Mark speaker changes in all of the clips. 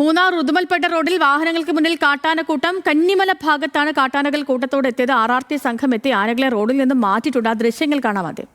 Speaker 1: മൂന്നാർ ഉദുമൽപേട്ട റോഡിൽ വാഹനങ്ങൾക്ക് മുന്നിൽ കാട്ടാനക്കൂട്ടം. കന്നിമല ഭാഗത്താണ് കാട്ടാനകൾ കൂട്ടത്തോടെ എത്തിയത്. ടി സംഘം എത്തി ആനകളെ റോഡിൽ നിന്ന് മാറ്റിയിട്ടുണ്ട്. ആ ദൃശ്യങ്ങൾ കാണാം ആദ്യം.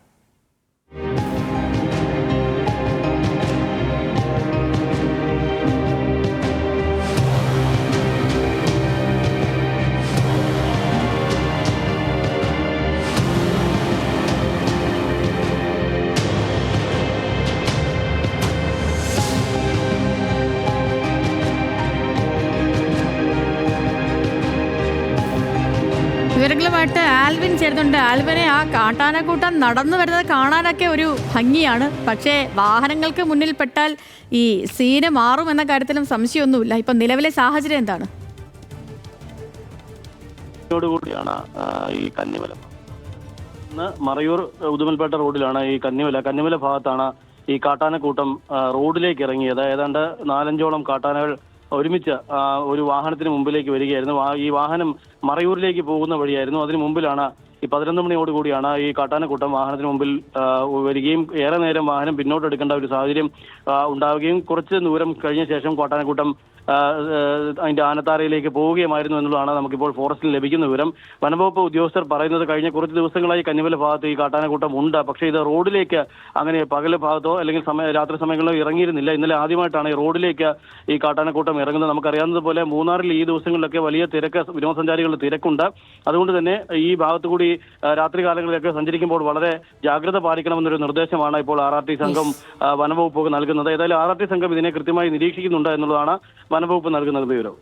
Speaker 1: വിവരങ്ങളുമായിട്ട് ആൽവിൻ ചേരുന്നുണ്ട്. ആൽവിനെ ആ കാട്ടാനക്കൂട്ടം നടന്നു വരുന്നത് കാണാനൊക്കെ ഒരു ഭംഗിയാണ്. പക്ഷേ വാഹനങ്ങൾക്ക് മുന്നിൽ പെട്ടാൽ ഈ സീന് മാറും എന്ന കാര്യത്തിലും സംശയമൊന്നുമില്ല. ഇപ്പം നിലവിലെ സാഹചര്യം എന്താണ്?
Speaker 2: കൂടിയാണ് ഈ മറയൂർ ഉദുമൽപേട്ട റോഡിലാണ് ഈ കന്നിമല. കന്നിമല ഭാഗത്താണ് ഈ കാട്ടാനക്കൂട്ടം റോഡിലേക്ക് ഇറങ്ങിയത്. ഏതാണ്ട് നാലഞ്ചോളം കാട്ടാനകൾ ഒരുമിച്ച് ഒരു വാഹനത്തിന് മുമ്പിലേക്ക് വരികയായിരുന്നു. ഈ വാഹനം മറയൂരിലേക്ക് പോകുന്ന വഴിയായിരുന്നു. അതിന് മുമ്പിലാണ് ഈ പതിനൊന്ന് മണിയോടുകൂടിയാണ് ഈ കാട്ടാനക്കൂട്ടം വാഹനത്തിന് മുമ്പിൽ വരികയും ഏറെ നേരം വാഹനം പിന്നോട്ട് എടുക്കേണ്ട ഒരു സാഹചര്യം ഉണ്ടാവുകയും കുറച്ച് ദൂരം കഴിഞ്ഞ ശേഷം കാട്ടാനക്കൂട്ടം അതിന്റെ ആനത്താറയിലേക്ക് പോവുകയുമായിരുന്നു എന്നുള്ളതാണ് നമുക്കിപ്പോൾ ഫോറസ്റ്റിൽ ലഭിക്കുന്ന വിവരം. വനംവകുപ്പ് ഉദ്യോഗസ്ഥർ പറയുന്നത് കഴിഞ്ഞ കുറച്ച് ദിവസങ്ങളായി കന്നിമല ഭാഗത്ത് ഈ കാട്ടാനക്കൂട്ടം ഉണ്ട്. പക്ഷേ ഇത് റോഡിലേക്ക് അങ്ങനെ പകൽ ഭാഗത്തോ അല്ലെങ്കിൽ സമയ രാത്രി സമയങ്ങളിലോ ഇറങ്ങിയിരുന്നില്ല. ഇന്നലെ ആദ്യമായിട്ടാണ് ഈ റോഡിലേക്ക് ഈ കാട്ടാനക്കൂട്ടം ഇറങ്ങുന്നത്. നമുക്കറിയാവുന്നതുപോലെ മൂന്നാറിൽ ഈ ദിവസങ്ങളിലൊക്കെ വലിയ തിരക്ക് വിനോദസഞ്ചാരികളുടെ തിരക്കുണ്ട്. അതുകൊണ്ട് തന്നെ ഈ ഭാഗത്തു കൂടി രാത്രി കാലങ്ങളിലൊക്കെ സഞ്ചരിക്കുമ്പോൾ വളരെ ജാഗ്രത പാലിക്കണമെന്നൊരു നിർദ്ദേശമാണ് ഇപ്പോൾ ആർ ആർ ടി സംഘം വനംവകുപ്പ് നൽകുന്നത്. ഏതായാലും ആർ ആർ ടി സംഘം ഇതിനെ കൃത്യമായി നിരീക്ഷിക്കുന്നുണ്ട് എന്നുള്ളതാണ് വനംവകുപ്പ് നൽകുന്ന വിവരം